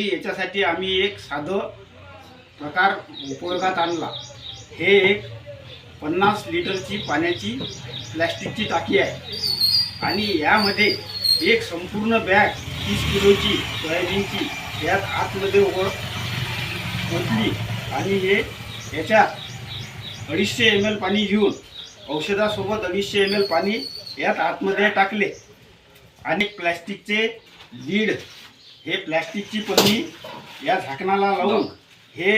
याच्यासाठी आम्ही एक साधं प्रकार उपयोगात आणला. हे एक पन्नास लिटरची पाण्याची प्लॅस्टिकची टाकी आहे. आणि यामध्ये एक संपूर्ण बॅग तीस किलोची सोयाबीनची यात आतमध्ये ओढ ओतली आणि हे याच्यात अडीचशे एम एल पाणी घेऊन औषधासोबत अडीचशे एम एल पाणी यात आतमध्ये टाकले. आणि प्लॅस्टिकचे लीड हे प्लॅस्टिकची पन्नी या झाकणाला लावून हे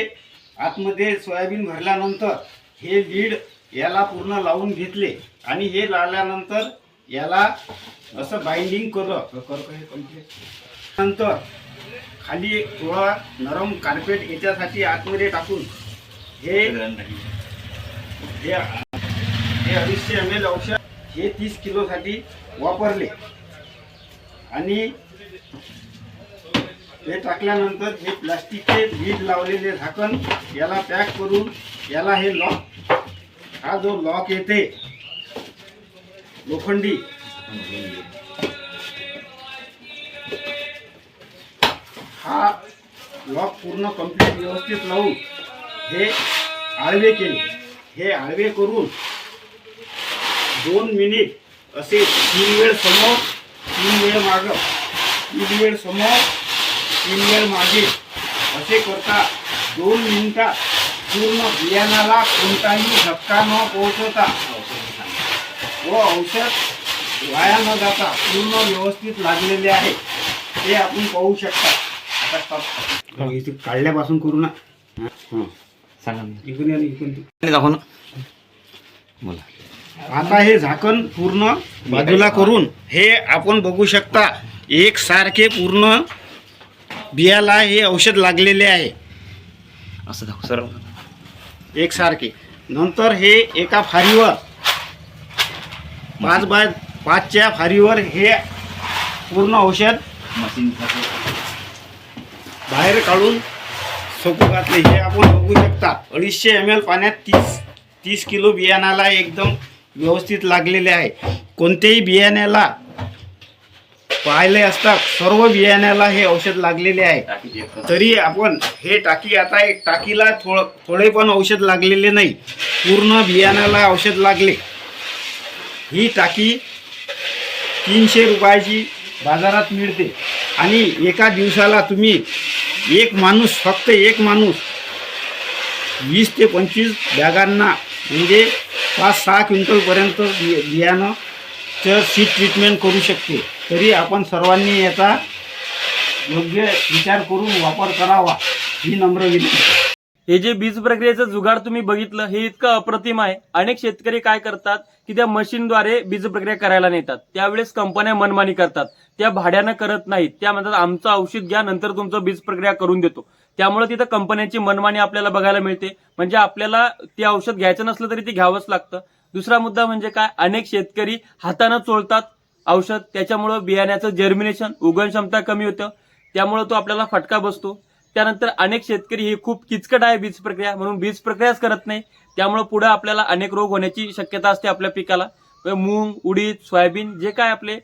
आतमध्ये सोयाबीन भरल्यानंतर हे लीड याला पूर्ण लावून घेतले आणि हे लावल्यानंतर याला असं बाइंडिंग करलं नंतर खाली थोडा नरम कार्पेट याच्यासाठी आतमध्ये टाकून हे हे हे अडीचशे एम एल औषध हे तीस किलोसाठी वापरले. आणि हे टाकल्यानंतर हे प्लास्टिकचे लीड लावलेले झाकण याला पॅक करून याला हे लॉक हा जो लॉक येते लोखंडी. हा लॉक पूर्ण कंप्लीट व्यवस्थित लावून हे आळवे केले. हे आळवे करून दोन मिनिट असे तीन वेळ समोर तीन वेळ मागं तीन वेळ समोर वेळ मागे. असे करता दोन मिनिटात पूर्ण बियाणाला कोणताही धक्का न पोहोचवता व औषध वाया न जाता पूर्ण व्यवस्थित लागलेले आहे. ते आपण पाहू शकता. आता stop. इथे काढल्यापासून करू ना. सांगा ना. इकडून या ना, इकडून ते. आणि दाखव ना. बोला. आता हे झाकण पूर्ण बाजूला करून हे आपण बघू शकता. एक सारखे पूर्ण बियाला हे औषध लागलेले आहे. असं दाखव सर एक सारखे. नंतर हे एका फारीवर पाच बाय पाचच्या फारीवर हे पूर्ण औषध मशीन बाहेर काढून सोपू घातले. हे आपण बघू शकता. अडीचशे एम एल पाण्यात तीस तीस किलो बियाण्याला एकदम व्यवस्थित लागलेले आहे. कोणत्याही बियाण्याला पाहिले असता सर्व बियाण्याला हे औषध लागलेले आहे. तरी आपण हे टाकी आता एक टाकीला थोडं थोडे पण औषध लागलेले नाही. पूर्ण बियाण्याला औषध लागले. ही टाकी तीनशे रुपयाची बाजारात मिळते. आणि एका दिवसाला तुम्ही एक माणूस फक्त एक माणूस वीस ते पंचवीस बॅगांना म्हणजे पाच सहा क्विंटलपर्यंत बि बियाणं चं ट्रीटमेंट करू शकते. तरी आपण सर्वांनी याचा योग्य विचार करून वापर करावा ही नम्र विनंती. हे जे बीज प्रक्रियेचं जुगाड तुम्ही बघितलं हे इतकं अप्रतिम आहे. अनेक शेतकरी काय करतात की त्या मशीनद्वारे बीज प्रक्रिया करायला नेतात. त्यावेळेस कंपन्या मनमानी करतात. त्या भाड्यानं करत नाहीत. त्या म्हणतात आमचं औषध घ्या नंतर तुमचं बीज प्रक्रिया करून देतो. त्यामुळे तिथं कंपन्यांची मनमानी आपल्याला बघायला मिळते. म्हणजे आपल्याला ते औषध घ्यायचं नसलं तरी ते घ्यावंच लागतं. दुसरा मुद्दा म्हणजे काय? अनेक शेतकरी हातानं चोळतात औषध. त्याच्यामुळं बियाण्याचं जर्मिनेशन उगण क्षमता कमी होतं. त्यामुळं तो आपल्याला फटका बसतो. त्यानंतर अनेक शेतकरी हे खूप किचकट आहे बीज प्रक्रिया. म्हणून बीज प्रक्रियाच करत नाही. त्यामुळे पुढे आपल्याला अनेक रोग होण्याची शक्यता असते आपल्या पिकाला. मूग उडीद सोयाबीन जे काय आपले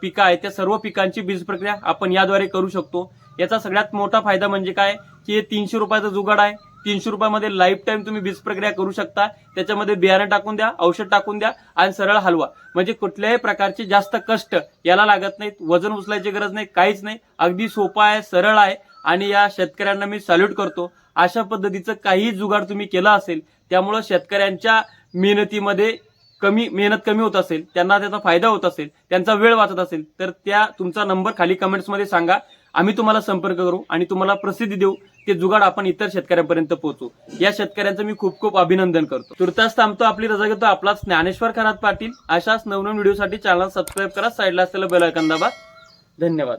पिकं आहेत त्या सर्व पिकांची बीज प्रक्रिया आपण याद्वारे करू शकतो. याचा सगळ्यात मोठा फायदा म्हणजे काय? की हे तीनशे रुपयाचं जुगाड आहे. तीनशे रुपयामध्ये लाईफ टाईम तुम्ही बीज प्रक्रिया करू शकता. त्याच्यामध्ये बियाणं टाकून द्या औषध टाकून द्या आणि सरळ हलवा. म्हणजे कुठल्याही प्रकारचे जास्त कष्ट याला लागत नाहीत. वजन उचलायची गरज नाही काहीच नाही. अगदी सोपा आहे सरळ आहे. आणि या शेतकऱ्यांना मी सॅल्यूट करतो. अशा पद्धतीचं काही जुगाड तुम्ही केला असेल त्यामुळं शेतकऱ्यांच्या मेहनतीमध्ये कमी मेहनत कमी होत असेल त्यांना त्याचा फायदा होत असेल त्यांचा वेळ वाचत असेल तर त्या तुमचा नंबर खाली कमेंट्समध्ये सांगा. आम्ही तुम्हाला संपर्क करू आणि तुम्हाला प्रसिद्धी देऊ. ते जुगाड आपण इतर शेतकऱ्यांपर्यंत पोहोचू या शेतकऱ्यांचं मी खूप खूप अभिनंदन करतो. तुर्तास थांबतो आपली रजा घेतो. आपला ज्ञानेश्वर खरात पाटील. अशाच नवनवीन व्हिडिओसाठी चॅनल सबस्क्राईब करा. साईडला असलेलं बेल ऐकन दाबा. धन्यवाद.